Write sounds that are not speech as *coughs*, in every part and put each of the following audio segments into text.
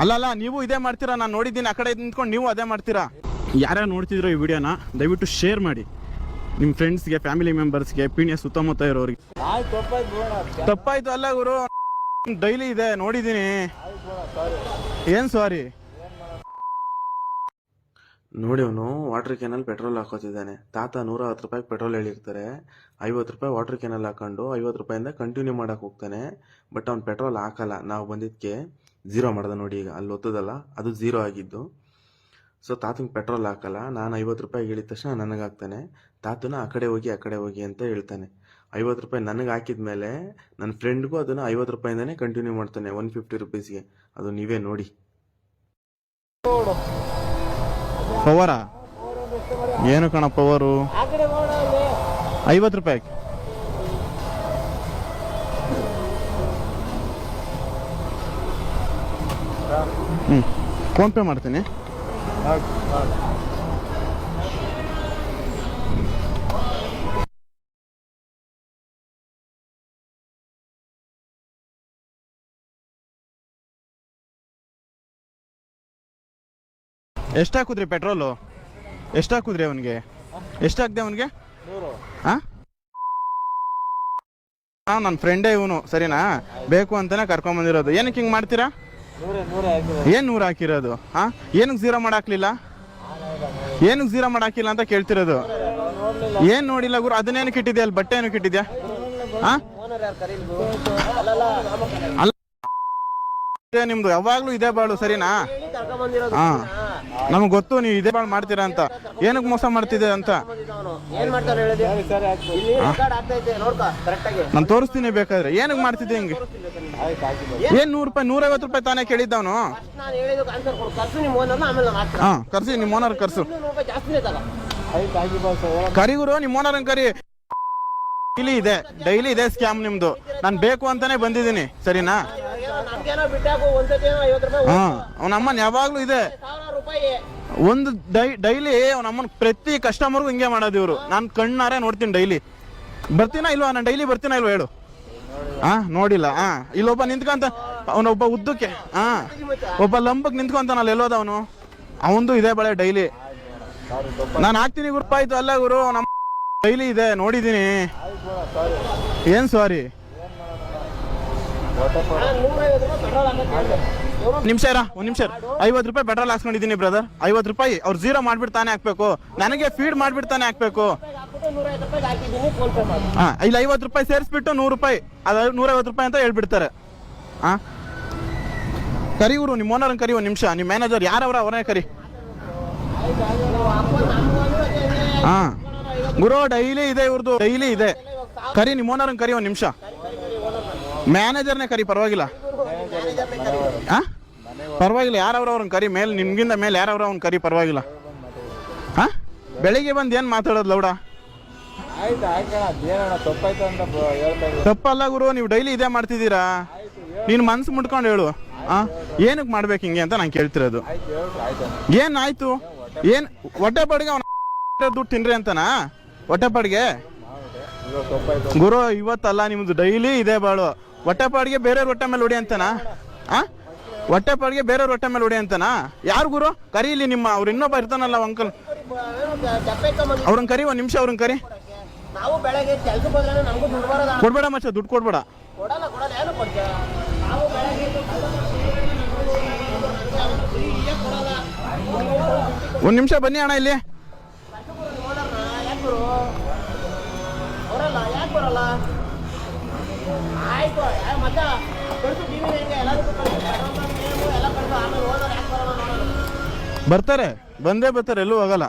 ಅಲ್ಲ ಅಲ್ಲ ನೀವು ಇದೇ ಮಾಡ್ತೀರಾ? ನಾನು ನೋಡಿದ್ದೀನಿ ಆ ಕಡೆ ನಿಂತ್ಕೊಂಡು ನೀವು ಅದೇ ಮಾಡ್ತೀರಾ? ಯಾರ್ಯಾರು ನೋಡ್ತಿದ್ರು ಈ ವಿಡಿಯೋನ ದಯವಿಟ್ಟು ಶೇರ್ ಮಾಡಿ. ನಿಮ್ಮ ಫ್ರೆಂಡ್ಸ್ಗೆ ಫ್ಯಾಮಿಲಿ ಮೆಂಬರ್ಸ್ಗೆ ಪೀಣ್ಯ ಸುತ್ತಮುತ್ತ ಇರೋರಿಗೆ. ತಪ್ಪಾಯ್ತು ಅಲ್ಲ ಗುರು. ಡೈಲಿ ಇದೆ ನೋಡಿದ್ದೀನಿ. ಏನು ಸಾರಿ ನೋಡಿ ಅವನು ವಾಟರ್ ಕ್ಯಾನಲ್ಲಿ ಪೆಟ್ರೋಲ್ ಹಾಕೋತಿದ್ದಾನೆ. ತಾತ ನೂರ ಹತ್ತು ರೂಪಾಯಿಗೆ ಪೆಟ್ರೋಲ್ ಹೇಳಿರ್ತಾರೆ. ಐವತ್ತು ರೂಪಾಯಿ ವಾಟರ್ ಕ್ಯಾನಲ್ಲಿ ಹಾಕೊಂಡು ಐವತ್ತು ರೂಪಾಯಿಂದ ಕಂಟಿನ್ಯೂ ಮಾಡಕ್ಕೆ ಹೋಗ್ತಾನೆ. ಬಟ್ ಅವ್ನು ಪೆಟ್ರೋಲ್ ಹಾಕಲ್ಲ. ನಾವು ಬಂದಿದ್ದಕ್ಕೆ ಝೀರೋ ಮಾಡ್ದೆ ನೋಡಿ ಈಗ. ಅಲ್ಲಿ ಒತ್ತದಲ್ಲ, ಅದು ಝೀರೋ ಆಗಿದ್ದು. ಸೊ ತಾತಂಗೆ ಪೆಟ್ರೋಲ್ ಹಾಕಲ್ಲ. ನಾನು ಐವತ್ತು ರೂಪಾಯಿ ಹೇಳಿದ ತಕ್ಷಣ ನನಗೆ ಹಾಕ್ತಾನೆ ತಾತನ ಆ ಕಡೆ ಹೋಗಿ, ಆ ಕಡೆ ಹೋಗಿ ಅಂತ ಹೇಳ್ತಾನೆ. ಐವತ್ತು ರೂಪಾಯಿ ನನಗೆ ಹಾಕಿದ ಮೇಲೆ ನನ್ನ ಫ್ರೆಂಡ್ಗೂ ಅದನ್ನು ಐವತ್ತು ರೂಪಾಯಿಂದನೇ ಕಂಟಿನ್ಯೂ ಮಾಡ್ತಾನೆ ಒನ್ ಫಿಫ್ಟಿ ರುಪೀಸ್ಗೆ ಅದು ನೀವೇ ನೋಡಿ. ಪವರಾ? ಏನು ಕಣ ಪವರು? ಐವತ್ತು ರೂಪಾಯಿ ಹ್ಞೂ ಫೋನ್ಪೇ ಮಾಡ್ತೀನಿ. ಎಷ್ಟು ಪೆಟ್ರೋಲು? ಎಷ್ಟು ಹಾಕುದ್ರಿ ಅವನಿಗೆ? ಎಷ್ಟು ಹಾಕಿದೆ ಅವನಿಗೆ? ಹಾಂ ಹಾಂ ನನ್ನ ಫ್ರೆಂಡೇ ಇವನು, ಸರಿನಾ? ಬೇಕು ಅಂತಾನೆ ಕರ್ಕೊಂಬಂದಿರೋದು ಏನಕ್ಕೆ ಹಿಂಗೆ ಮಾಡ್ತೀರಾ? ಏನು ನೂರು ಹಾಕಿರೋದು? ಹಾಂ ಏನಕ್ಕೆ ಝೀರೋ ಮಾಡಾಕ್ಲಿಲ್ಲ ಏನಕ್ಕೆ ಝೀರೋ ಮಾಡಾಕಿಲ್ಲ ಅಂತ ಕೇಳ್ತಿರೋದು? ಏನು ನೋಡಿಲ್ಲ ಗುರು ಅದನ್ನೇನಕ್ಕೆ ಇಟ್ಟಿದ್ಯಾ ಅಲ್ಲಿ ಬಟ್ಟೆ ಏನಕ್ಕೆ ಇಟ್ಟಿದ್ಯಾ ಹಾಂ ಅಲ್ಲ, ನಿಮ್ದು ಯಾವಾಗಲೂ ಇದೇ ಬಾಳು, ಸರಿನಾ? ಹಾ ನಮ್ಗೆ ಗೊತ್ತು ನೀವು ಇದೇ ಬಾಳು ಮಾಡ್ತೀರಾ ಅಂತ. ಏನಕ್ಕೆ ಮೋಸ ಮಾಡ್ತಿದ್ದೆ ಅಂತ. ಏನ್ ಮಾಡ್ತಾರೆ ಹೇಳಿದೆ ಇಲ್ಲಿ ರೆಕಾರ್ಡ್ ಆಗ್ತೈತೆ ನೋಡ್ಕ ಕರೆಕ್ಟ್ ಆಗಿ. ನಾನು ತೋರಿಸ್ತೀನಿ ಬೇಕಾದ್ರೆ. ಏನಕ್ಕೆ ಮಾಡ್ತಿದ್ದೆ ಹಿಂಗೆ? ಏನ್ ನೂರು ರೂಪಾಯಿ ನೂರೈವತ್ತು ರೂಪಾಯಿ ತಾನೇ ಕೇಳಿದ್ದವನು? ಫಸ್ಟ್ ನಾನು ಹೇಳಿದ್ದು ಆನ್ಸರ್ ಕೊಡು. ಕರ್ಸು ನಿಮ್ಮ ಓನರ್ನ ಆಮೇಲೆ ನಾನು ಹಾಕ್ತೀನಿ. ಹಾಂ ಕರ್ಸಿ ನಿಮ್ಮ ಓನರ್ ಕರ್ಸು. ಇನ್ನೂರು ರೂಪಾಯಿ ಜಾಸ್ತಿನೇ ತಗ ಆಯ್ತು ಕರಿ ಗುರು ನಿಮ್ಮ ಓನರ್ ಕರಿ. ಡೈಲಿ ಇದೆ ಡೈಲಿ ಇದೆ ಸ್ಕ್ಯಾಮ್ ನಿಮ್ದು. ನಾನು ಬೇಕು ಅಂತಾನೆ ಬಂದಿದ್ದೀನಿ ಸರಿನಾ? ನಮ್ಗೇನೋ ಬಿಟ್ಟಾಕು ಒಂದ್ಸತಿ ಏನೋ ಐವತ್ತು ರೂಪಾಯಿ ಹಾ ಅವನ ಅಮ್ಮನ ಯಾವಾಗ್ಲೂ ಇದೆ. ಸಾವಿರ ಒಂದು ಡೈ ಡೈಲಿ ನಮ್ಮನ್ ಪ್ರತಿ ಕಸ್ಟಮರ್ಗೂ ಹಿಂಗೆ ಮಾಡೋದು ಇವರು. ನಾನು ಕಣ್ಣಾರೆ ನೋಡ್ತೀನಿ ಡೈಲಿ. ಬರ್ತೀನಾ ಇಲ್ವಾ? ನಾನು ಡೈಲಿ ಬರ್ತೀನಾ ಇಲ್ವಾ ಹೇಳು. ಹಾ ನೋಡಿಲ್ಲ. ಹಾ ಇಲ್ಲೊಬ್ಬ ನಿಂತ್ಕೊಂತ ಅವನೊಬ್ಬ ಉದ್ದಕ್ಕೆ ಹಾ ಒಬ್ಬ ಲಂಬಕ್ ನಿಂತ್ಕೊಂತಾನಲ್ಲ ಎಲ್ಲೋದ ಅವನು? ಅವಂದು ಇದೆ ಬಳೆ ಡೈಲಿ. ನಾನು ಹಾಕ್ತೀನಿ ಗುರುಪ್ಪ ಆಯ್ತು ಅಲ್ಲ ಗುರು ನಮ್ಮ ಡೈಲಿ ಇದೆ ನೋಡಿದ್ದೀನಿ. ಏನ್ ಸಾರಿ ನಿಮಿಷ ಇರ, ಒಂದ್ ನಿಮಿಷ ಐವತ್ತು ರೂಪಾಯಿ ಪೆಟ್ರೋಲ್ ಹಾಕ್ಸ್ಕೊಂಡಿದ್ದೀನಿ ಬ್ರದರ್ ಐವತ್ತು ರೂಪಾಯಿ, ಅವ್ರು ಜೀರೋ ಮಾಡ್ಬಿಡ್ತಾನೆ ಹಾಕ್ಬೇಕು. ನನಗೆ ಫೀಡ್ ಮಾಡ್ಬಿಡ್ತಾನೆ ಹಾಕ್ಬೇಕು. ಹಾ, ಇಲ್ಲಿ, ಐವತ್ತು ರೂಪಾಯಿ ಸೇರಿಸ್ಬಿಟ್ಟು ನೂರು ರೂಪಾಯಿ. ಅದ ನೂರೈವತ್ತು ರೂಪಾಯಿ ಅಂತ ಹೇಳ್ಬಿಡ್ತಾರೆ. ಹಾ? ಕರಿ ಇವರು ನಿಮ್ಮ ಓನರ್ ಕರಿ ಒಂದು ನಿಮಿಷ. ನಿಮ್ಮ ಮ್ಯಾನೇಜರ್ ಯಾರವ್ರ ಅವರೇ ಕರಿ. ಹಾ. ಗುರು ಡೈಲಿ ಇದೆ ಇವ್ರದ್ದು ಡೈಲಿ ಇದೆ. ಕರಿ ನಿಮ್ಮ ಓನರ್ ಕರಿ ಒಂದು ನಿಮಿಷ. ಮ್ಯಾನೇಜರ್ನೇ ಕರಿ, ಪರವಾಗಿಲ್ಲ. ಹಾ ಪರವಾಗಿಲ್ಲ ಯಾರವ್ರ ಅವ್ರನ್ನ ಕರಿ, ಮೇಲೆ ನಿಮ್ಗಿಂತ ಮೇಲೆ ಯಾರವ್ರ ಅವ್ನ ಕರಿ, ಪರವಾಗಿಲ್ಲ. ಹಾ ಬೆಳಿಗ್ಗೆ ಬಂದು ಏನು ಮಾತಾಡೋದು ಲೌಡ? ತಪ್ಪಲ್ಲ ಗುರು, ನೀವು ಡೈಲಿ ಇದೇ ಮಾಡ್ತಿದ್ದೀರಾ? ನೀನು ಮನ್ಸು ಮುಟ್ಕೊಂಡು ಹೇಳು. ಹಾ ಏನಕ್ಕೆ ಮಾಡ್ಬೇಕು ಹಿಂಗೆ ಅಂತ ನಾನು ಕೇಳ್ತಿರೋದು. ಏನಾಯ್ತು ಏನು, ಹೊಟ್ಟೆ ಪಾಡಿಗೆ ಅವನ ದುಡ್ಡು ತಿನ್ರಿ ಅಂತನಾ? ಹೊಟ್ಟೆ ಪಾಡಿಗೆ? ಗುರು, ಇವತ್ತಲ್ಲ ನಿಮ್ದು ಡೈಲಿ ಇದೇ ಬಾಳು. ಹೊಟ್ಟೆ ಪಾಡಿಗೆ ಬೇರೆಯವ್ರ ಹೊಟ್ಟೆ ಮೇಲೆ ಹೊಡಿ ಅಂತನಾ? ಆ? ಹೊಟ್ಟೆಪಾಡಿಗೆ ಬೇರೆಯವ್ರ ಹೊಟ್ಟೆ ಮೇಲೆ ಹೊಡಿ ಅಂತನಾ? ಯಾರು ಗುರು? ಕರೀಲಿ ನಿಮ್ಮ ಅವ್ರು ಇನ್ನೊಬ್ಬ ಇರ್ತಾನಲ್ಲ ಅಂಕಲ್ ಅವ್ರನ್ನ ಕರಿ ಒಂದು ನಿಮಿಷ ಅವ್ರನ್ನ ಕರಿ. ಕೊಡ್ಬೇಡ ಮಚ್ಚ ದುಡ್ಡು ಕೊಡ್ಬೇಡ. ಒಂದು ನಿಮಿಷ ಬನ್ನಿ ಅಣ್ಣ ಇಲ್ಲಿ. ಬರಲ್ಲ ಯಾಕೆ ಬರಲ್ಲ? ಬರ್ತಾರೆ ಬಂದೇ ಬರ್ತಾರೆ ಎಲ್ಲೂ ಹೋಗಲ್ಲ.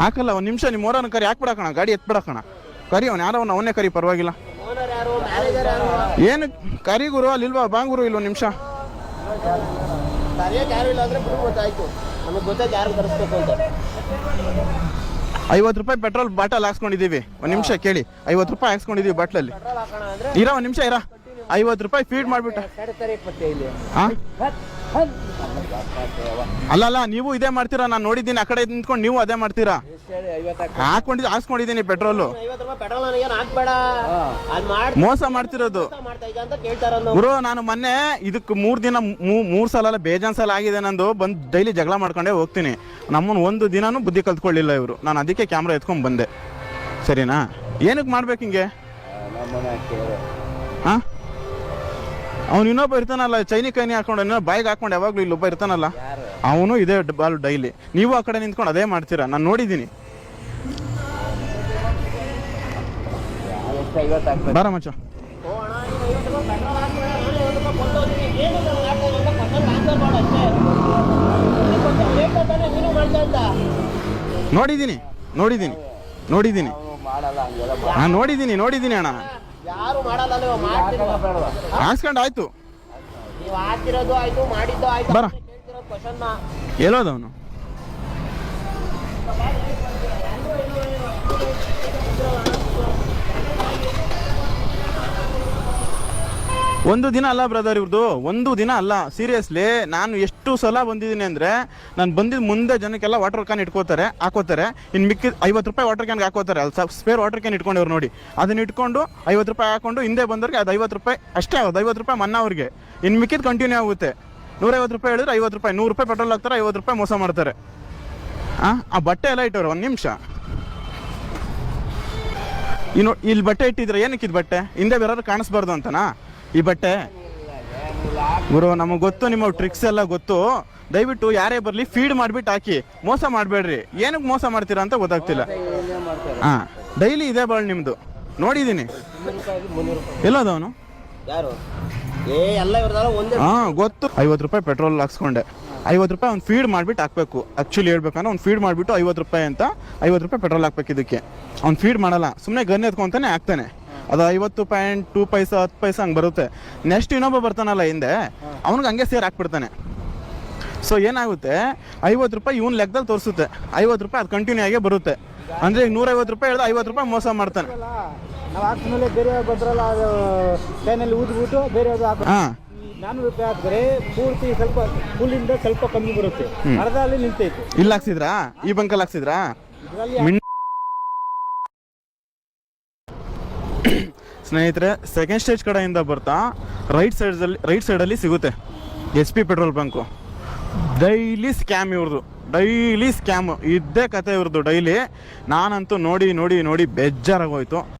ಹಾಕಲ್ಲ ಒಂದು ನಿಮಿಷ ನಿಮ್ಮ ಓರನ್ನ ಕರಿ ಹಾಕ್ಬಿಡಕಣ ಗಾಡಿ ಎತ್ಬಿಡಕಣ. ಕರಿ ಅವ್ನು ಯಾರೋ ಅವ್ನು ಅವನೇ ಕರಿ ಪರವಾಗಿಲ್ಲ. ಏನು ಕರಿ ಗುರು ಅಲ್ಲಿಲ್ವಾ? ಬಾಂಗುರು ಇಲ್ವ ನಿಮಿಷ. ಯಾರು ಇಲ್ಲ ಅಂದ್ರೆ ಗೊತ್ತಾಯ್ತು ನಮಗೆ ಗೊತ್ತಾಯ್ತು ಯಾರು ಕರೆಸ್ಬೇಕು ಅಂತ. ಐವತ್ತು ರೂಪಾಯಿ ಪೆಟ್ರೋಲ್ ಬಾಟಲ್ ಹಾಕ್ಸ್ಕೊಂಡಿದ್ದೀವಿ. ಒಂದು ನಿಮಿಷ ಕೇಳಿ. ಐವತ್ತು ರೂಪಾಯಿ ಹಾಕ್ಸ್ಕೊಂಡಿದ್ದೀವಿ ಬಾಟ್ಲಲ್ಲಿ. ಇರ ಒಂದು ನಿಮಿಷ ಇರ. ಐವತ್ತು ರೂಪಾಯಿ ಫೀಡ್ ಮಾಡಿಬಿಟ್ಟು. ಸರಿ ಸರಿ ಮತ್ತೆ ಇಲ್ಲಿ ಹಾಂ ಹತ್ ಅಲ್ಲ ಅಲ್ಲ ನೀವು ಇದೇ ಮಾಡ್ತೀರಾ? ನಾನು ನೋಡಿದ್ದೀನಿ ಆ ಕಡೆ ನಿಂತ್ಕೊಂಡು ನೀವು ಅದೇ ಮಾಡ್ತೀರಾ? ಹಾಕೊಂಡಿದ್ದು ಹಾಕ್ಸ್ಕೊಂಡಿದ್ದೀನಿ ಪೆಟ್ರೋಲು. ಮೋಸ ಮಾಡ್ತಿರೋದು. ಗುರು ನಾನು ಮೊನ್ನೆ ಇದಕ್ಕೆ ಮೂರ್ ದಿನ ಮೂರು ಸಲ ಬೇಜಾನ್ ಸಲ ಆಗಿದೆ ನಂದು. ಬಂದು ಡೈಲಿ ಜಗಳ ಮಾಡ್ಕೊಂಡೇ ಹೋಗ್ತೀನಿ. ನಮ್ಮನ್ನ ಒಂದು ದಿನಾನು ಬುದ್ಧಿ ಕಲ್ತ್ಕೊಳ್ಳಿಲ್ಲ ಇವರು. ನಾನು ಅದಕ್ಕೆ ಕ್ಯಾಮ್ರಾ ಎತ್ಕೊಂಡ್ ಬಂದೆ. ಸರಿನಾ? ಏನಕ್ಕೆ ಮಾಡ್ಬೇಕು ಹಿಂಗೆ? ಹಾ? ಅವ್ನು ಇನ್ನೊಬ್ಬ ಇರ್ತಾನಲ್ಲ, ಚೈನಿ ಕೈನಿ ಹಾಕೊಂಡು ಇನ್ನೊಬ್ಬ ಬಾಯಿಗೆ ಹಾಕೊಂಡು ಯಾವಾಗ್ಲೂ ಇಲ್ಲೊಬ್ಬ ಇರ್ತಾನಲ್ಲ. ಅವನು ಇದೇ ಬಾಲ್ ಡೈಲಿ. ನೀವು ಆ ಕಡೆ ನಿಂತ್ಕೊಂಡು ಅದೇ ಮಾಡ್ತೀರಾ? ನಾನು ನೋಡಿದ್ದೀನಿ. ಬಾರ ಮಚ್ಚ. ನೋಡಿದ್ದೀನಿ ನೋಡಿದ್ದೀನಿ ನೋಡಿದ್ದೀನಿ. ನೋಡಿದ್ದೀನಿ ನೋಡಿದ್ದೀನಿ ಅಣ್ಣ. ಯಾರು ಮಾಡಲ್ಲ ನೀವು ಮಾಡ್ತಿರೋ ಹಾಕ್ಸ್ಕೊಂಡು ಆಯ್ತು. ನೀವು ಆಗ್ತಿರೋದು ಆಯ್ತು ಮಾಡಿದ್ದು ಆಯ್ತು. ಬರ. ಕೇಳ್ತಿರೋ ಕ್ವಶನ್ ಎಲ್ಲೋದವನು? ಒಂದು ದಿನ ಅಲ್ಲ ಬ್ರದರ್ ಇವ್ರದ್ದು ಒಂದು ದಿನ ಅಲ್ಲ. ಸೀರಿಯಸ್ಲಿ ನಾನು ಎಷ್ಟು ಸಲ ಬಂದಿದ್ದೀನಿ ಅಂದರೆ, ನಾನು ಬಂದಿದ್ದು ಮುಂದೆ ಜನಕ್ಕೆಲ್ಲ ವಾಟರ್ ಕ್ಯಾನ್ ಇಟ್ಕೋತಾರೆ, ಹಾಕೋತಾರೆ. ಇನ್ನು ಮಿಕ್ಕಿದ ಐವತ್ತು ರೂಪಾಯಿ ವಾಟರ್ ಕ್ಯಾನ್ಗೆ ಹಾಕೋತಾರೆ. ಅಲ್ಲಿ ಸ್ಪೇರ್ ವಾಟರ್ ಕ್ಯಾನ್ ಇಟ್ಕೊಂಡವ್ರು ನೋಡಿ. ಅದನ್ನ ಇಟ್ಕೊಂಡು ಐವತ್ತು ರೂಪಾಯಿ ಹಾಕೊಂಡು ಹಿಂದೆ ಬಂದವ್ರಿಗೆ ಅದು ಐವತ್ತು ರೂಪಾಯಿ, ಅಷ್ಟೇ ಆಗೋದು. ಐವತ್ತು ರೂಪಾಯಿ ಮನ್ನಾ ಅವ್ರಿಗೆ. ಇನ್ನು ಮಿಕ್ಕಿದ್ದು ಕಂಟಿನ್ಯೂ ಆಗುತ್ತೆ. ನೂರೈವತ್ತು ರೂಪಾಯಿ ಹೇಳಿದ್ರೆ ಐವತ್ತು ರೂಪಾಯಿ, ನೂರು ರೂಪಾಯಿ ಪೆಟ್ರೋಲ್ ಹಾಕ್ತಾರೆ, ಐವತ್ತು ರೂಪಾಯಿ ಮೋಸ ಮಾಡ್ತಾರೆ. ಹಾಂ ಆ ಬಟ್ಟೆ ಎಲ್ಲ ಇಟ್ಟವ್ರು, ಒಂದು ನಿಮಿಷ. ಇನ್ನು, ಇಲ್ಲಿ ಬಟ್ಟೆ ಇಟ್ಟಿದ್ರೆ ಏನಕ್ಕೆ ಇದು ಬಟ್ಟೆ? ಹಿಂದೆ ಬೇರೆಯವ್ರು ಕಾಣಿಸ್ಬಾರ್ದು ಅಂತನಾ? ಈ ಬಟ್ಟೆ? ಗುರು ನಮಗೆ ಗೊತ್ತು ನಿಮ್ಮ ಟ್ರಿಕ್ಸ್ ಎಲ್ಲ ಗೊತ್ತು. ದಯವಿಟ್ಟು ಯಾರೇ ಬರಲಿ ಫೀಡ್ ಮಾಡಿಬಿಟ್ಟು ಹಾಕಿ. ಮೋಸ ಮಾಡಬೇಡ್ರಿ. ಏನಕ್ಕೆ ಮೋಸ ಮಾಡ್ತೀರಾ ಅಂತ ಗೊತ್ತಾಗ್ತಿಲ್ಲ. ಹಾಂ. ಡೈಲಿ ಇದೆ ಬಾಳ್ ನಿಮ್ಮದು ನೋಡಿದ್ದೀನಿ ಎಲ್ಲದವನು ಹಾಂ ಗೊತ್ತು. ಐವತ್ತು ರೂಪಾಯಿ ಪೆಟ್ರೋಲ್ ಹಾಕ್ಸ್ಕೊಂಡೆ. ಐವತ್ತು ರೂಪಾಯಿ ಅವ್ನು ಫೀಡ್ ಮಾಡಿಬಿಟ್ಟು ಹಾಕಬೇಕು. ಆ್ಯಕ್ಚುಲಿ ಹೇಳ್ಬೇಕಂದ್ರೆ ಅವ್ನು ಫೀಡ್ ಮಾಡಿಬಿಟ್ಟು ಐವತ್ತು ರೂಪಾಯಿ ಅಂತ ಐವತ್ತು ರೂಪಾಯಿ ಪೆಟ್ರೋಲ್ ಹಾಕ್ಬೇಕು ಇದಕ್ಕೆ. ಅವ್ನು ಫೀಡ್ ಮಾಡಲ್ಲ. ಸುಮ್ಮನೆ ಗನ್ ಎತ್ಕೊಂತಾನೆ ಹಾಕ್ತಾನೆ. ಅದು ಐವತ್ತು ಪಾಯಿಂಟ್ ಟೂ ಪೈಸ ಹತ್ತು ಪೈಸ ಹಂಗೆ ಬರುತ್ತೆ. ನೆಕ್ಸ್ಟ್ ಇನ್ನೊಬ್ಬ ಬರ್ತಾನಲ್ಲ ಹಿಂದೆ ಅವ್ನಿಗೆ ಹಂಗೆ ಸೇರ್ ಹಾಕ್ಬಿಡ್ತಾನೆ. ಸೊ ಏನಾಗುತ್ತೆ ಐವತ್ತು ರೂಪಾಯಿ ಇವ್ನ ಲೆಕ್ಕದಲ್ಲಿ ತೋರಿಸುತ್ತೆ. ಐವತ್ತು ರೂಪಾಯಿ ಅದು ಕಂಟಿನ್ಯೂ ಆಗೇ ಬರುತ್ತೆ. ಅಂದರೆ ಈಗ ನೂರೈವತ್ತು ರೂಪಾಯಿ ಹೇಳಿದ್ರೆ ಐವತ್ತು ರೂಪಾಯಿ ಮೋಸ ಮಾಡ್ತಾನೆ. ಹಾಂ. ನಾನ್ನೂರು ರೂಪಾಯಿ ಹಾಕಿದ್ರೆ ಪೂರ್ತಿ ಸ್ವಲ್ಪ ಫುಲ್ಲಿಂದ ಸ್ವಲ್ಪ ಕಮ್ಮಿ ಬರುತ್ತೆ. ಅರ್ಧ ಅಲ್ಲಿ ನಿಂತೈತೆ. ಇಲ್ಲಿ ಹಾಕ್ಸಿದ್ರಾ? ಈ ಬಂಕಲ್ಲಿ ಹಾಕ್ಸಿದ್ರಾ? *coughs* ಸ್ನೇಹಿತರೆ ಸೆಕೆಂಡ್ ಸ್ಟೇಜ್ ಕಡೆಯಿಂದ ಬರ್ತಾ ರೈಟ್ ಸೈಡಲ್ಲಿ ರೈಟ್ ಸೈಡಲ್ಲಿ ಸಿಗುತ್ತೆ S P petrol bunk daily scam ಇವ್ರದ್ದು ಡೈಲಿ ಸ್ಕ್ಯಾಮ್ ಇದ್ದೇ ಕತೆ ಇವ್ರದ್ದು ಡೈಲಿ ನಾನಂತೂ ನೋಡಿ ನೋಡಿ ನೋಡಿ ಬೇಜಾರಾಗೋಯ್ತು.